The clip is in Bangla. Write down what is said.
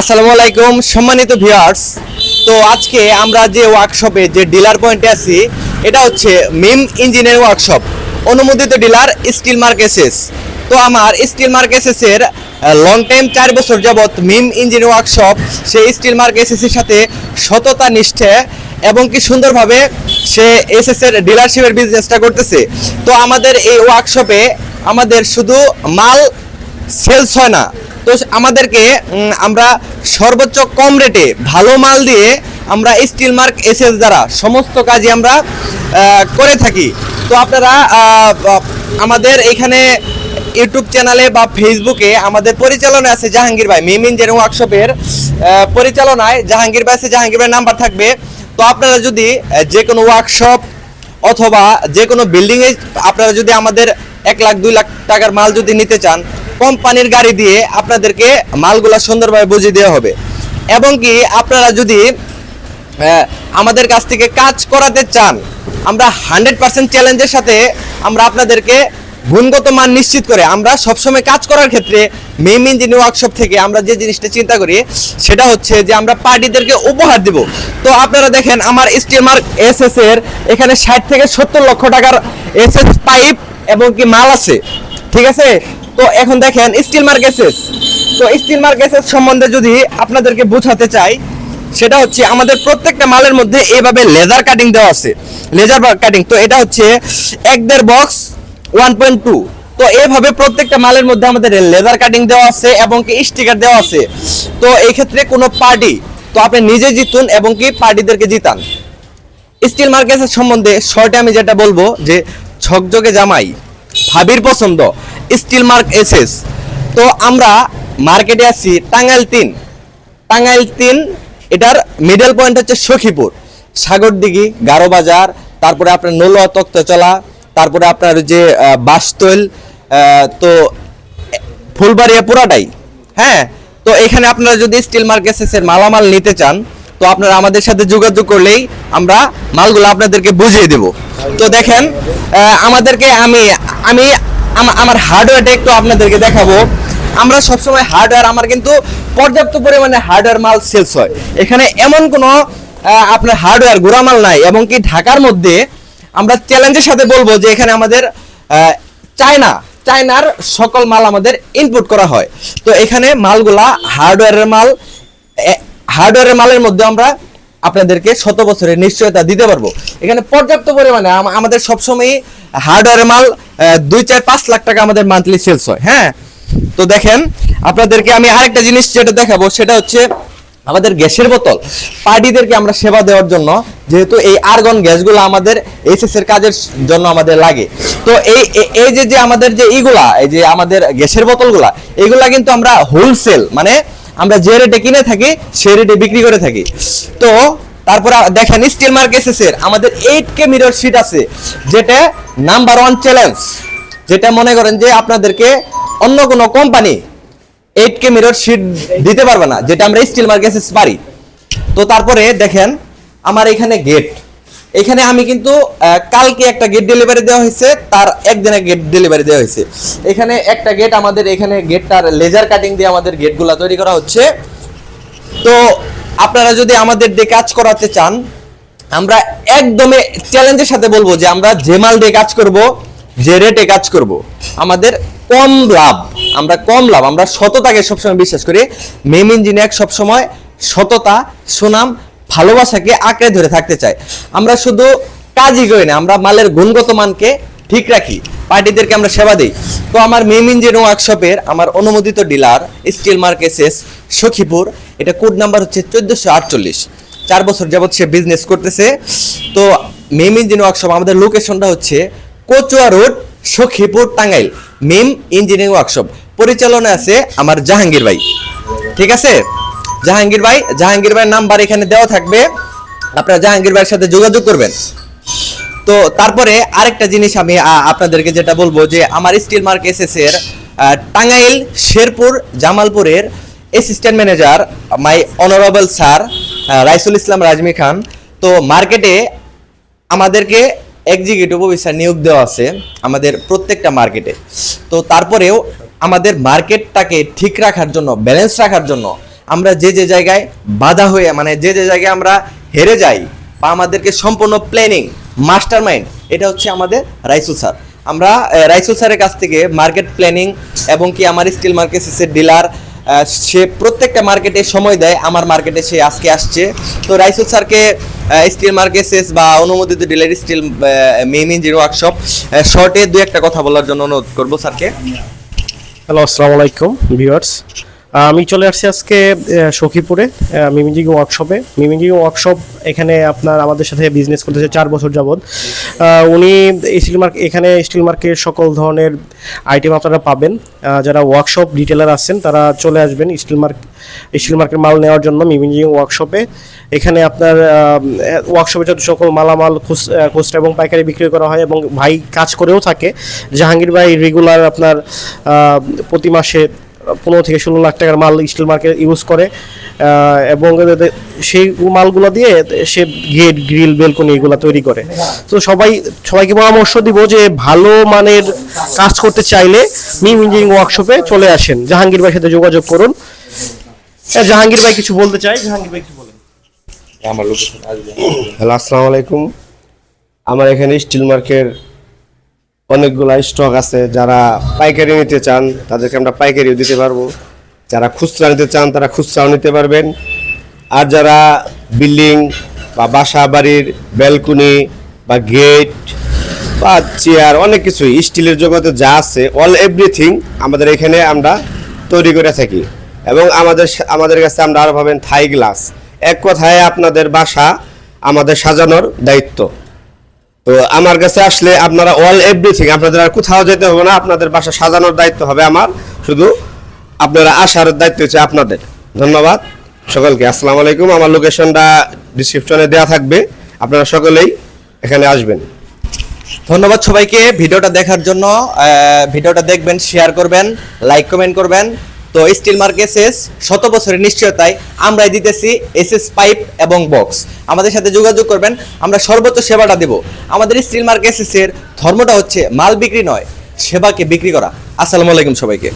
আসসালামু আলাইকুম, সম্মানিত ভিউয়ার্স তো আজকে আমরা যে ওয়ার্কশপে যে ডিলার পয়েন্টে আছি, এটা হচ্ছে মিম ইঞ্জিনিয়ারিং ওয়ার্কশপ অনুমোদিত ডিলার স্টিল মার্কেসেস তো আমার স্টিল মার্কেসেসের লং টাইম চার বছর যাবত মিম ইঞ্জিনিয়ারিং ওয়ার্কশপ সেই স্টিল মার্কেসেসের সাথে সততা নিষ্ঠে এবং কি সুন্দরভাবে সে এসএস এর ডিলারশিপের বিজনেসটা করতেছে। তো আমাদের এই ওয়ার্কশপে আমাদের শুধু মাল সেলস হয় না তো আমাদেরকে আমরা সর্বোচ্চ কম রেটে ভালো মাল দিয়ে আমরা স্টিল মার্ক এসএস দ্বারা সমস্ত কাজই আমরা করে থাকি। তো আপনারা আমাদের এখানে ইউটিউব চ্যানেলে বা ফেসবুকে আমাদের পরিচালনায় আছে জাহাঙ্গীর ভাই, মিম ইঞ্জিনিয়ারিং ওয়ার্কশপের পরিচালনায় জাহাঙ্গীর ভাই আছে, জাহাঙ্গীর ভাই নাম্বার থাকবে। তো আপনারা যদি যে কোনো ওয়ার্কশপ অথবা যে কোনো বিল্ডিংয়ে আপনারা যদি আমাদের এক লাখ, দুই লাখ টাকার মাল যদি নিতে চান কোম্পানির গাড়ি দিয়ে আপনাদেরকে মালগুলা সুন্দরভাবে বুঝিয়ে দেওয়া হবে। এবং কি আপনারা যদি আমাদের কাছ থেকে কাজ করাতে চান, আমরা হান্ড্রেড পার্সেন্ট চ্যালেঞ্জের সাথে আমরা আপনাদেরকে গুণগত মান নিশ্চিত করে আমরা সবসময় কাজ করার ক্ষেত্রে মেম ইঞ্জিনিয়ার ওয়ার্কশপ থেকে আমরা যে জিনিসটা চিন্তা করি, সেটা হচ্ছে যে আমরা পার্টিদেরকে উপহার দিব। তো আপনারা দেখেন, আমার স্টিল মার্ক এস এস এর এখানে ষাট থেকে সত্তর লক্ষ টাকার এস এস পাইপ এবং কি মাল আছে। ঠিক আছে? তো এখন দেখেন স্টিল মার্ক এস এস তো স্টিল মার্ক এস এস সম্বন্ধে যদি আপনাদেরকে বোঝাতে চাই, সেটা হচ্ছে আমাদের প্রত্যেকটা মালের মধ্যে এভাবে লেজার কাটিং দেওয়া আছে। লেজার কাটিং তো এটা হচ্ছে এক দেড় বক্স ওয়ান পয়েন্ট টু তো এইভাবে প্রত্যেকটা মালের মধ্যে আমাদের লেজার কাটিং দেওয়া আছে এবং কি স্টিকার দেওয়া আছে। তো এই ক্ষেত্রে কোনো পার্টি তো আপনি নিজে জিতুন এবং কি পার্টিদেরকে জিতান। স্টিল মার্কেটের সম্বন্ধে শর্টে আমি যেটা বলব যে ঝকঝকে জামাই, ভাবির পছন্দ। Steel mark SS. তো আমরা মার্কেটে আছি টাঙ্গাইল তিন। টাঙ্গাইল তিন, এটার মিডল পয়েন্ট হচ্ছে সখীপুর। সাগরদিঘি গারো বাজার তারপরে আপনার নলোয়া, তক্তচলা, তারপরে আপনার যে বাসতৈল তো ফুলবাড়িয়া পুরাটাই। হ্যাঁ তো এখানে আপনারা যদি স্টিল মার্কেসের মালামাল নিতে চান, তো আপনারা আমাদের সাথে যোগাযোগ করলেই আমরা মালগুলো আপনাদেরকে বুঝিয়ে দেব। তো দেখেন আমাদেরকে আমি আমি, আমা- আমার হার্ডওয়্যারটা একটু আপনাদেরকে দেখাবো। আমরা সবসময় হার্ডওয়্যার আমার কিন্তু পর্যাপ্ত পরিমাণে হার্ডওয়্যার মাল সেলস হয়। এখানে এমন কোনো আপনার হার্ডওয়্যার গোড়ামাল নাই এবং কি ঢাকার মধ্যে আমরা চ্যালেঞ্জের সাথে বলব যে এখানে আমাদের চায়না চায়নার সকল মাল আমাদের ইনপুট করা হয়। তো এখানে মালগুলা হার্ডওয়্যারের মাল হার্ডওয়্যারের মালের মধ্যে আমরা আপনাদেরকে শত বছরের নিশ্চয়তা দিতে পারব। এখানে পর্যাপ্ত পরিমাণে আমাদের সবসময় হার্ডওয়্যারের মাল দুই চার পাঁচ লাখ টাকা আমাদের মান্থলি সেলস হয় হ্যাঁ? তো দেখেন, আপনাদেরকে আমি আরেকটা জিনিস যেটা দেখাবো, সেটা হচ্ছে আমাদের গ্যাসের বোতল। পার্টিদেরকে আমরা সেবা দেওয়ার জন্য, যেহেতু এই আর্গন গ্যাসগুলো আমাদের এসএস কাজের জন্য আমাদের লাগে। তো এই এই যে যে আমাদের যে ইগুলা এই যে আমাদের গ্যাসের বোতলগুলা, এগুলা কিন্তু আমরা হোলসেল মানে আমরা যে রেটে কিনে থাকি, সেই রেটে বিক্রি করে থাকি। তো, তারপর দেখেন স্টিল মার্ক এর আমাদের এইট কে মিরর শিট আছে, যেটা নাম্বার ওয়ান চ্যালেঞ্জ যেটা মনে করেন যে আপনাদেরকে অন্য কোনো company eight K mirror sheet দিতে পারবে না, যেটা আমরা স্টিল মার্কেসেস পারি। তো তারপরে দেখেন, আমার এখানে গেট এখানে আমি কিন্তু কালকে একটা গেট ডেলিভারি দেওয়া হয়েছে, তার একদিনে গেট ডেলিভারি দেওয়া হয়েছে। এখানে একটা গেট আমাদের এখানে গেটটার লেজার কাটিং দিয়ে আমাদের গেটগুলো তৈরি করা হচ্ছে। তো আপনারা যদি আমাদের দিয়ে কাজ করাতে চান, আমরা একদমই চ্যালেঞ্জের সাথে বলব যে আমরা যে মাল দিয়ে কাজ করব, যে রেটে কাজ করব, আমাদের কম লাভ, আমরা কম লাভ, আমরা সততাকে সবসময় বিশ্বাস করি। মেম ইঞ্জিনিয়ার সবসময়, সততা, সুনাম ভালোবাসাকে আঁকড়ে ধরে থাকতে চাই আমরা শুধু কাজই করি না, আমরা মালের গুণগত মানকে ঠিক রাখি, পার্টিদেরকে আমরা সেবা দিই। তো আমার মেম ইঞ্জিনিয়ারিং ওয়ার্কশপের আমার অনুমোদিত ডিলার স্টিল মার্কেসেস সখীপুর, এটা কোড নাম্বার হচ্ছে চোদ্দোশো আটচল্লিশ। চার বছর যাবৎ সে বিজনেস করতেছে। তো মেম ইঞ্জিন ওয়ার্কশপ আমাদের লোকেশনটা হচ্ছে Kachua road, Sakhipur, Tangail. Mim engineering workshop পরিচালনা আছে আমার জাহাঙ্গীর ভাই। ঠিক আছে? জাহাঙ্গীর ভাই, জাহাঙ্গীর ভাইয়ের নাম্বার এখানে দেওয়া থাকবে। আপনারা জাহাঙ্গীর ভাইয়ের সাথে যোগাযোগ করবেন। তো তারপরে আরেকটা জিনিস আমি আপনাদেরকে যেটা বলব যে, আমার স্টিল মার্ক এসএস এর টাঙ্গাইল, শেরপুর, জামালপুরের assistant manager my honourable sir Raisul Islam Razmi Khan. তো মার্কেটে আমাদেরকে এক্সিকিউটিভ অফিসার নিয়োগ দেওয়া আছে, আমাদের প্রত্যেকটা মার্কেটে। তো তারপরেও আমাদের মার্কেটটাকে ঠিক রাখার জন্য ব্যালেন্স রাখার জন্য আমরা যে যে জায়গায় বাধা হয়ে মানে যে যে জায়গায় আমরা হেরে যাই বা আমাদেরকে সম্পূর্ণ প্ল্যানিং মাস্টার মাইন্ড এটা হচ্ছে আমাদের রাইসুল স্যার। আমরা রাইসুল স্যারের কাছ থেকে মার্কেট প্ল্যানিং এবং কি আমার স্কিল মার্কেটসের ডিলার সে প্রত্যেকটা মার্কেটে সময় দেয়, আমার মার্কেটে সে আজকে আসছে। তো রাইসুল স্যারকে স্টিল মার্কেটসেস বা অনুমোদিত dealer steel Mim engine workshop শর্টে দু একটা কথা বলার জন্য অনুরোধ করব স্যারকে। হ্যালো আসসালামু আলাইকুম ভিউয়ার্স আমি চলে আসছি আজকে সখীপুরে মিমিজিং ওয়ার্কশপে মিমিজিং ওয়ার্কশপ এখানে আপনার আমাদের সাথে বিজনেস করতেছে চার বছর যাবৎ। উনি স্টিল মার্ক এখানে স্টিল মার্কেট সকল ধরনের আইটেম আপনারা পাবেন। যারা ওয়ার্কশপ ডিটেলার আছেন, তারা চলে আসবেন স্টিল মার্ক স্টিল মার্কেট মাল নেওয়ার জন্য মিমিজিং ওয়ার্কশপে এখানে আপনার ওয়ার্কশপে যত সকল মালামাল খুচ- খুচরা এবং পাইকারি বিক্রি করা হয় এবং ভাই কাজ করেও থাকে। জাহাঙ্গীর ভাই রেগুলার আপনার প্রতি মাসে পনেরো থেকে ষোলো লাখ টাকার মাল স্টিল মার্কেট ইউজ করে এবং সেই মালগুলো দিয়ে সে গেট গ্রিল বেলকনি এগুলো তৈরি করে। তো সবাই সবাইকে পরামর্শ দিব যে ভালো মানের কাজ করতে চাইলে মিম ইঞ্জিনিয়ারিং ওয়ার্কশপে চলে আসেন। জাহাঙ্গীর ভাইয়ের সাথে যোগাযোগ করুন। হ্যাঁ, জাহাঙ্গীর ভাই কিছু বলতে চাই জাহাঙ্গীর ভাই কিছু বলেন। আমার লোকেশন আসবে। হ্যালো আসসালামু আলাইকুম। আমার এখানে স্টিল মার্কের অনেকগুলা স্টক আছে যারা পাইকারি নিতে চান, তাদেরকে আমরা পাইকারিও দিতে পারব। যারা খুচরা নিতে চান, তারা খুচরাও নিতে পারবেন। আর যারা বিল্ডিং বা বাসা বাড়ির ব্যালকনি বা গেট বা চেয়ার, অনেক কিছুই, স্টিলের জগতে যা আছে অল এভরিথিং আমাদের এখানে আমরা তৈরি করে থাকি। এবং আমাদের আমাদের কাছে আমরা আরও পাবেন থাই গ্লাস। এক কথায় আপনাদের বাসা আমাদের সাজানোর দায়িত্ব। তো আমার কাছে আসলে আপনারা অল এভরিথিং আপনাদের আর কোথাও যেতে হবে না, আপনাদের বাসা সাজানোর দায়িত্ব হবে আমার। শুধু আপনারা আসার দায়িত্ব হচ্ছে আপনাদের। ধন্যবাদ সকলকে। আসসালামু আলাইকুম। আমার লোকেশনটা ডিসক্রিপশনে দেওয়া থাকবে। আপনারা সকলেই এখানে আসবেন। ধন্যবাদ সবাইকে। ভিডিওটা দেখার জন্য ভিডিওটা দেখবেন শেয়ার করবেন লাইক কমেন্ট করবেন। তো স্টিল মার্কেসেস শত বছরের নিশ্চয়তায় আমরাই দিতেছি এসএস পাইপ এবং বক্স। আমাদের সাথে যোগাযোগ করবেন, আমরা সর্বোচ্চ সেবাটা দেব। আমাদের স্টিল মার্কেসেসের ধর্মটা হচ্ছে মাল বিক্রি নয়, সেবাকে বিক্রি করা। আসসালামু আলাইকুম সবাইকে।